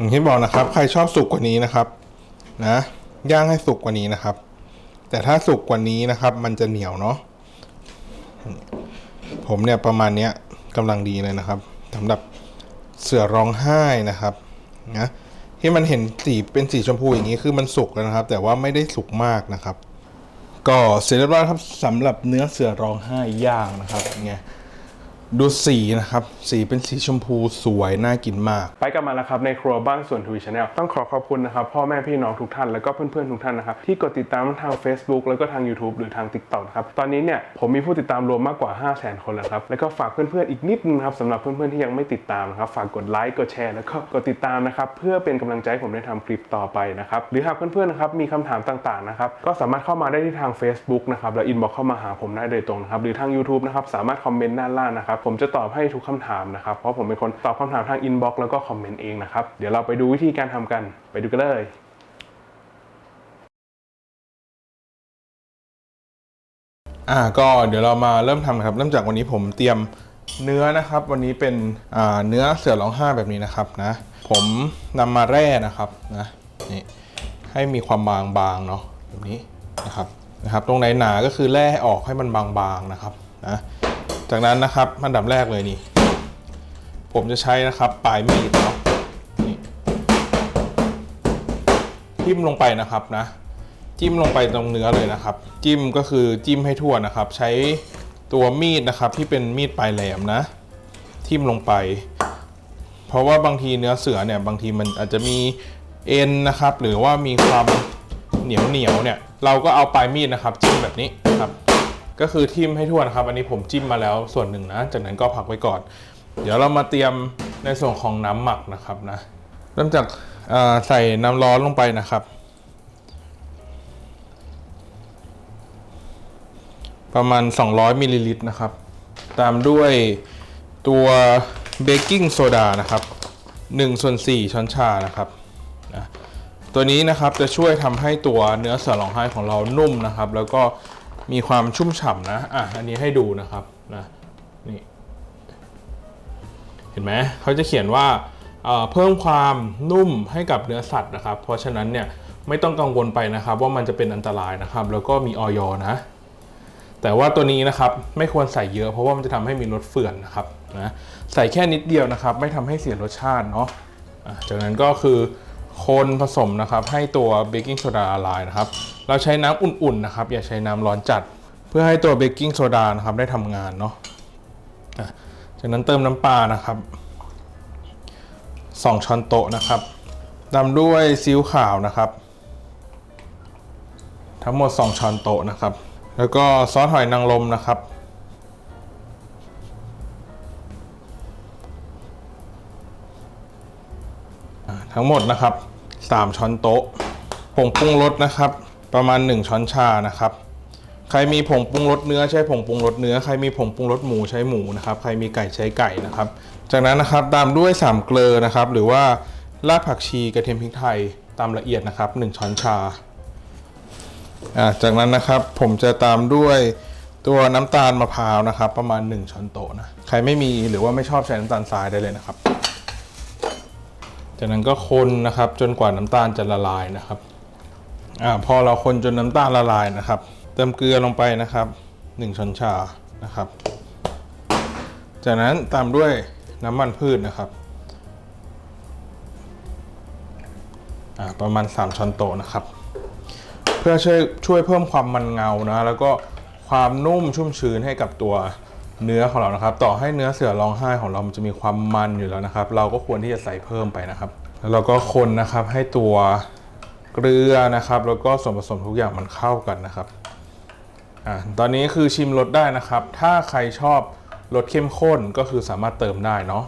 อย่างที่บอกนะครับ ใครชอบสุกกว่านี้นะครับ นะย่างให้สุกกว่านี้นะครับ แต่ถ้าสุกกว่านี้นะครับ มันจะเหนียวเนาะผมเนี่ยประมาณเนี้ยกำลังดีเลยนะครับสำหรับเสือร้องไห้นะครับนะที่มันเห็นสีเป็นสีชมพูอย่างนี้คือมันสุกแล้วนะครับ แต่ว่าไม่ได้สุกมากนะครับ ก็เสร็จเรียบร้อยครับสำหรับเนื้อเสือร้องไห้ย่างนะครับไง ดูสีนะครับ สีเป็นสีชมพูสวยน่ากินมาก ไปกันมาแล้วครับในครัวบ้านส่วนทวีชาแนลต้องขอขอบคุณนะครับ พ่อแม่พี่น้องทุกท่านแล้วก็เพื่อนๆทุกท่านนะครับ ที่กดติดตามทาง Facebook แล้วก็ทาง YouTube หรือทาง TikTok นะครับ ตอนนี้เนี่ยผมมีผู้ติดตามรวมมากกว่า 5 0 0 0 0 0 คนแล้วครับ แล้วก็ฝากเพื่อนๆอีกนิดนึงครับสำหรับเพื่อนๆที่ยังไม่ติดตามนะครับฝากกดไลค์กดแชร์แล้วก็กดติดตามนะครับเพื่อเป็นกำลังใจให้ผมได้ทำคลิปต่อไปนะครับหรือหากเพื่อนๆนะครับมีคำถามต่างๆนะครับก็สามารถเข้ามาได้ที่ทาง Facebook นะครับแล้วอินบ็อกเข้ามาหาผมได้โดยตรงนะครับหรือทาง YouTube นะครับสามารถคอมเมนต์ด้านล่างนะครับผมจะตอบให้ทุกคำถามนะครับ เพราะผมเป็นคนตอบคำถามทางอินบ็อกซ์แล้วก็คอมเมนต์เองนะครับ เดี๋ยวเราไปดูวิธีการทำกัน ไปดูกันเลยอ่าก็เดี๋ยวเรามาเริ่มทำนะครับ เริ่มจากวันนี้ผมเตรียมเนื้อนะครับ วันนี้เป็นอ่าเนื้อเสือร้องห้าแบบนี้นะครับนะ ผมนำมาแร่นะครับนะนี่ให้มีความบางๆเนาะแบบนี้นะครับนะครับ ตรงไหนหนาก็คือแร่ออกให้มันบางๆนะครับนะ จากนั้นนะครับอันดับแรกเลยนี่ ผมจะใช้นะครับปลายมีดเนาะนี่ทิ่มลงไปนะครับนะ จิ้มลงไปตรงเนื้อเลยนะครับ จิ้มก็คือจิ้มให้ทั่วนะครับ ใช้ตัวมีดนะครับที่เป็นมีดปลายแหลมนะ ทิ่มลงไป เพราะว่าบางทีเนื้อเสือเนี่ยบางทีมันอาจจะมีเอ็นนะครับ หรือว่ามีความเหนียวเหนียวเนี่ย เราก็เอาปลายมีดนะครับ จิ้มแบบนี้ ก็คือทิ่มให้ทั่วนะครับ อันนี้ผมจิ้มมาแล้วส่วนหนึ่งนะ จากนั้นก็พักไว้ก่อน เดี๋ยวเรามาเตรียมในส่วนของน้ำหมักนะครับนะ เริ่มจากใส่น้ำร้อนลงไปนะครับ ประมาณ 200มิลลิลิตรนะครับ ตามด้วยตัวเบกกิ้งโซดานะครับ1ส่วน4ช้อนชานะครับนะตัวนี้นะครับจะช่วยทำให้ตัวเนื้อเสือร้องไห้ของเรานุ่มนะครับ แล้วก็ มีความชุ่มฉ่ำนะ อะ อันนี้ให้ดูนะครับนะนี่ เห็นไหมเขาจะเขียนว่าเพิ่มความนุ่มให้กับเนื้อสัตว์นะครับ เพราะฉะนั้นเนี่ยไม่ต้องกังวลไปนะครับ ว่ามันจะเป็นอันตรายนะครับ แล้วก็มีออยนะ แต่ว่าตัวนี้นะครับไม่ควรใส่เยอะเพราะว่ามันจะทำให้มีรสเฟื่อนนะครับนะใส่แค่นิดเดียวนะครับ ไม่ทำให้เสียรสชาติเนาะะจากนั้นก็คือ คนผสมนะครับให้ตัวเบกกิ้งโซดาละลายนะครับ เราใช้น้ำอุ่นๆนะครับ อย่าใช้น้ำร้อนจัด เพื่อให้ตัวเบกกิ้งโซดานะครับได้ทำงานเนาะจากนั้นเติมน้ำปลานะครับ 2 ช้อนโต๊ะนะครับตามด้วยซีอิ๊วขาวนะครับ ทั้งหมด 2 ช้อนโต๊ะนะครับ แล้วก็ซอสหอยนางรมนะครับ ทั้งหมดนะครับ 3 ช้อนโต๊ะ ผงปรุงรสนะครับ ประมาณ 1 ช้อนชานะครับใครมีผงปรุงรสเนื้อใช้ผงปรุงรสเนื้อใครมีผงปรุงรสหมูใช้หมูนะครับใครมีไก่ใช้ไก่นะครับ จากนั้นนะครับตามด้วยสามเกลือนะครับ หรือว่ารากผักชีกระเทียมพริกไทยตามละเอียดนะครับ 1 ช้อนชาอ่าจากนั้นนะครับผมจะตามด้วยตัวน้ำตาลมะพร้าวนะครับ ประมาณ 1 ช้อนโต๊ะนะใครไม่มีหรือว่าไม่ชอบใช้น้ำตาลทรายได้เลยนะครับ จากนั้นก็คนนะครับ จนกว่าน้ำตาลจะละลายนะครับอ่าพอเราคนจนน้ำตาลละลายนะครับ เติมเกลือลงไปนะครับ 1 ช้อนชานะครับ จากนั้นตามด้วยน้ำมันพืชนะครับอ่าประมาณ 3 ช้อนโต๊ะนะครับ เพื่อช่วยช่วยเพิ่มความมันเงานะแล้วก็ความนุ่มชุ่มชื้นให้กับตัว เนื้อของเรานะครับ ต่อให้เนื้อเสือร้องไห้ของเรามันจะมีความมันอยู่แล้วนะครับ เราก็ควรที่จะใส่เพิ่มไปนะครับแล้วเราก็คนนะครับให้ตัวเกลือนะครับ แล้วก็ส่วนผสมทุกอย่างมันเข้ากันนะครับอ่าตอนนี้คือชิมรสได้นะครับ ถ้าใครชอบรสเข้มข้นก็คือสามารถเติมได้เนาะ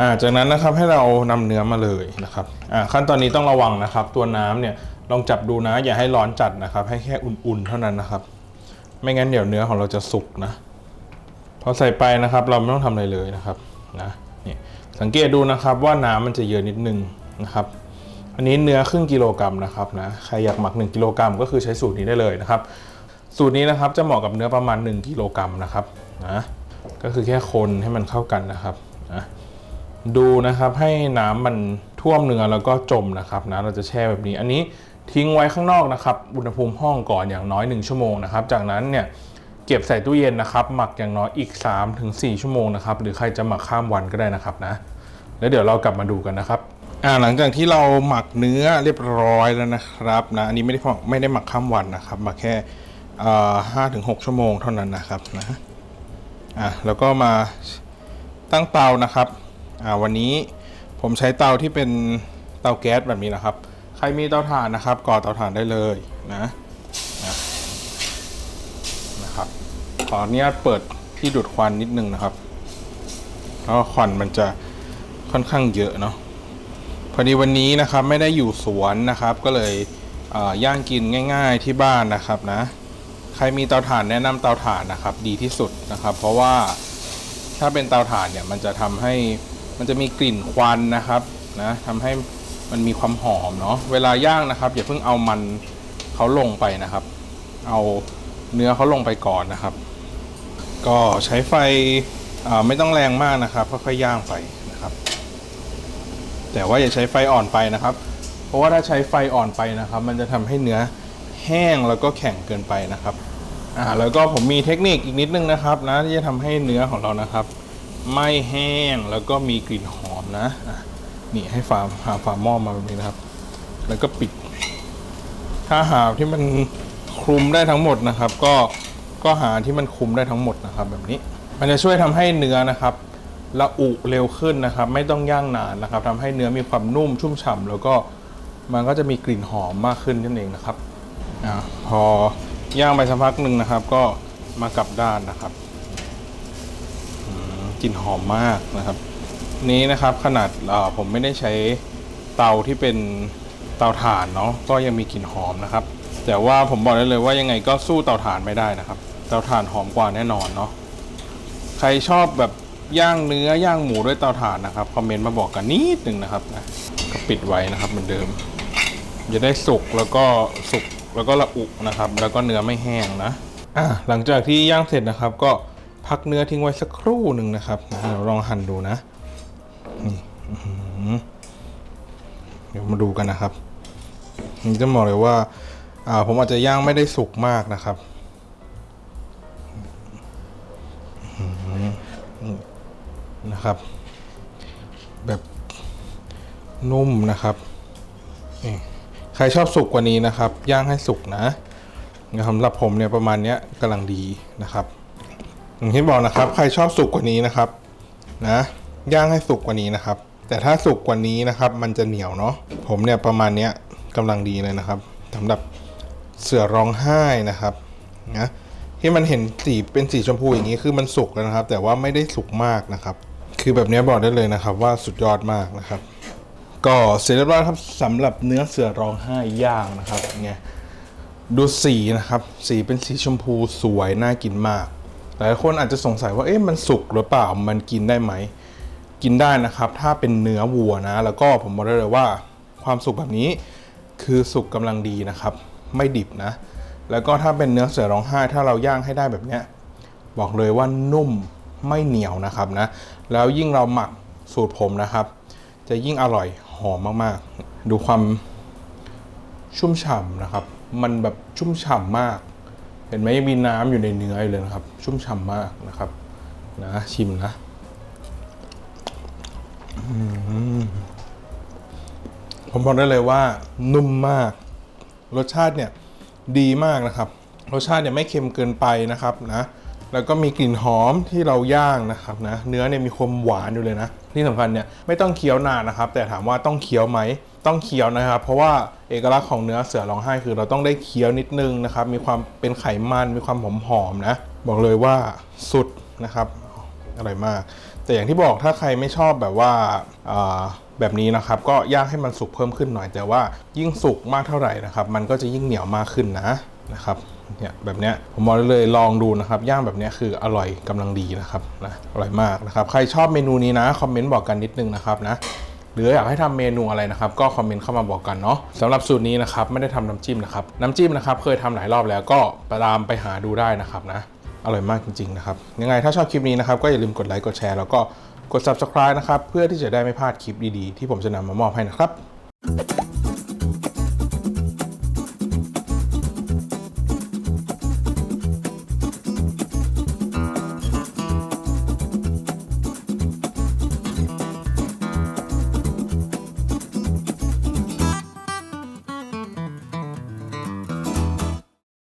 อ่าจากนั้นนะครับให้เรานำเนื้อมาเลยนะครับอ่าขั้นตอนนี้ต้องระวังนะครับ ตัวน้ำเนี่ยลองจับดูนะ อย่าให้ร้อนจัดนะครับ ให้แค่อุ่นๆเท่านั้นนะครับ ไม่งั้นเดี๋ยวเนื้อของเราจะสุกนะ อใส่ไปนะครับ เราไม่ต้องทำอะไรเลยนะครับนะนี่สังเกตดูนะครับว่าน้ำมันจะเยอะนิดนึงนะครับอันนี้เนื้อครึ่งกิโลกรัมนะครับนะใครอยากหมัก 1กิโลกรัมก็คือใช้สูตรนี้ได้เลยนะครับ สูตรนี้นะครับจะเหมาะกับเนื้อประมาณ 1กิโลกรัมนะครับนะก็คือแค่คนให้มันเข้ากันนะครับนะดูนะครับให้น้ำมันท่วมเนื้อแล้วก็จมนะครับนะเราจะแช่แบบนี้ อันนี้ทิ้งไว้ข้างนอกนะครับอุณหภูมิห้องก่อนอย่างน้อย 1 ชั่วโมงนะครับ จากนั้นเนี่ย เก็บใส่ตู้เย็นนะครับ หมักอย่างน้อยอีก 3-4 ชั่วโมงนะครับ หรือใครจะหมักข้ามวันก็ได้นะครับนะ แล้วเดี๋ยวเรากลับมาดูกันนะครับอ่าหลังจากที่เราหมักเนื้อเรียบร้อยแล้วนะครับนะ อันนี้ไม่ได้ไม่ได้หมักข้ามวันนะครับหมักแค่ห้าถึงหกชั่วโมงเท่านั้นนะครับนะอะแล้วก็มาตั้งเตานะครับอ่าวันนี้ผมใช้เตาที่เป็นเตาแก๊สแบบนี้นะครับ ใครมีเตาถ่านนะครับก่อเตาถ่านได้เลยนะนะนะครับข ออนุญาตเปิดที่ดูดควันนิดนึงนะครับเพราะควันมันจะค่อนข้างเยอะเนาะพอดีวันนี้นะครับไม่ได้อยู่สวนนะครับ ก็เลยเย่างกินง่าย ๆที่บ้านนะครับนะ ใครมีเตาถ่านแนะนำเตาถ่านนะครับ ดีที่สุดนะครับ เพราะว่าถ้าเป็นเตาถ่านเนี่ยมันจะทำให้มันจะมีกลิ่นควันนะครับนะทำให้มันมีความหอมเนาะเวลาย่างนะครับอย่าเพิ่งเอามันเขาลงไปนะครับ เอาเนื้อเขาลงไปก่อนนะครับ ก็ใช้ไฟไม่ต้องแรงมากนะครับค่อยๆย่างไปนะครับ แต่ว่าอย่าใช้ไฟอ่อนไปนะครับ เพราะว่าถ้าใช้ไฟอ่อนไปนะครับ มันจะทำให้เนื้อแห้งแล้วก็แข็งเกินไปนะครับอ่าแล้วก็ผมมีเทคนิคอีกนิดนึงนะครับนะที่จะทำให้เนื้อของเรานะครับ ไม่แห้งแล้วก็มีกลิ่นหอมนะะนี่ให้ฝาหาฝาหม้อมาแบบนี้นะครับ แล้วก็ปิด ถ้าหาที่มันคลุมได้ทั้งหมดนะครับ ก็ ก็หาที่มันคุมได้ทั้งหมดนะครับ แบบนี้ มันจะช่วยทำให้เนื้อนะครับละอุเร็วขึ้นนะครับ ไม่ต้องย่างนานนะครับทำให้เนื้อมีความนุ่มชุ่มฉ่ำแล้วก็มันก็จะมีกลิ่นหอมมากขึ้นนั่นเองนะครับอพอย่างไปสักพักหนึ่งนะครับ ก็มากลับด้านนะครับกลิ่นหอมมากนะครับ นี้นะครับขนาดผมไม่ได้ใช้เตาที่เป็นเตาถ่านเนาะก็ยังมีกลิ่นหอมนะครับ แต่ว่าผมบอกได้เลยว่ายังไงก็สู้เตาถ่านไม่ได้นะครับ เตาถ่านหอมกว่าแน่นอนเนาะใครชอบแบบย่างเนื้อย่างหมูด้วยเตาถ่านนะครับคอมเมนต์มาบอกกันนิดหนึ่งนะครับนะก็ปิดไว้นะครับเหมือนเดิม จะได้สุกแล้วก็สุกแล้วก็ละอุนะครับ แล้วก็เนื้อไม่แห้งนะอะหลังจากที่ย่างเสร็จนะครับ ก็พักเนื้อทิ้งไว้สักครู่หนึ่งนะครับเดี๋ยวลองหั่นดูนะนี่เดี๋ยวมาดูกันนะครับนี่จะบอกเลยว่า อ่า ผมอาจจะย่างไม่ได้สุกมากนะครับ นะครับ แบบนุ่มนะครับนี่ใครชอบสุกกว่านี้นะครับ ย่างให้สุกนะสำหรับผมเนี่ยประมาณนี้กำลังดีนะครับอย่างที่บอกนะครับ ใครชอบสุกกว่านี้นะครับ นะ ย่างให้สุกกว่านี้นะครับ แต่ถ้าสุกกว่านี้นะครับ มันจะเหนียวเนาะผมเนี่ยประมาณนี้กำลังดีเลยนะครับสำหรับเสือร้องไห้นะครับนะ ที่มันเห็นสีเป็นสีชมพูอย่างนี้คือมันสุกแล้วนะครับ แต่ว่าไม่ได้สุกมากนะครับ คือแบบนี้บอกได้เลยนะครับ ว่าสุดยอดมากนะครับ ก็เสร็จเรียบร้อยครับสำหรับเนื้อเสือร้องไห้ย่างนะครับไงดูสีนะครับ สีเป็นสีชมพูสวยน่ากินมาก หลายคนอาจจะสงสัยว่าเอ๊ะมันสุกหรือเปล่ามันกินได้ไหม กินได้นะครับ ถ้าเป็นเนื้อวัวนะ แล้วก็ผมบอกได้เลยว่า ความสุกแบบนี้คือสุกกำลังดีนะครับ ไม่ดิบนะ แล้วก็ถ้าเป็นเนื้อเสือร้องไห้ถ้าเราย่างให้ได้แบบเนี้ยบอกเลยว่านุ่มไม่เหนียวนะครับนะ แล้วยิ่งเราหมักสูตรผมนะครับ จะยิ่งอร่อยหอมมากๆ ดูความชุ่มฉ่ำนะครับ มันแบบชุ่มฉ่ำมาก เห็นไหมยังมีน้ำอยู่ในเนื้ออยู่เลยนะครับ ชุ่มฉ่ำมากนะครับ นะชิมนะมผมบอกได้เลยว่านุ่มมาก รสชาติเนี่ย ดีมากนะครับ รสชาติเนี่ยไม่เค็มเกินไปนะครับนะแล้วก็มีกลิ่นหอมที่เราย่างนะครับนะเนื้อเนี่ยมีความหวานอยู่เลยนะ ที่สำคัญเนี่ยไม่ต้องเคี้ยวนานนะครับ แต่ถามว่าต้องเคี้ยวไหมต้องเคี้ยวนะครับ เพราะว่าเอกลักษณ์ของเนื้อเสือร้องไห้คือเราต้องได้เคี้ยวนิดนึงนะครับ มีความเป็นไขมันมีความหอมหอมๆนะ บอกเลยว่าสุดนะครับอร่อยมาก แต่อย่างที่บอกถ้าใครไม่ชอบแบบว่าอ่า แบบนี้นะครับก็ย่างให้มันสุกเพิ่มขึ้นหน่อย แต่ว่ายิ่งสุกมากเท่าไหร่นะครับมันก็จะยิ่งเหนียวมากขึ้นนะนะครับเนี่ยแบบเนี้ยผมบอกเลยลองดูนะครับ ย่างแบบเนี้ยคืออร่อยกำลังดีนะครับนะอร่อยมากนะครับ ใครชอบเมนูนี้นะคอมเมนต์บอกกันนิดนึงนะครับนะหรืออยากให้ทำเมนูอะไรนะครับ ก็คอมเมนต์เข้ามาบอกกันเนาะสำหรับสูตรนี้นะครับไม่ได้ทำน้ำจิ้มนะครับน้ำจิ้มนะครับเคยทำหลายรอบแล้วก็ไปตามไปหาดูได้นะครับนะอร่อยมากจริงๆนะครับยังไงถ้าชอบคลิปนี้นะครับก็อย่าลืมกดไลค์กดแชร์แล้วก็ กด subscribe นะครับ เพื่อที่จะได้ไม่พลาดคลิปดีๆ ที่ผมจะนำมามอบให้นะครับ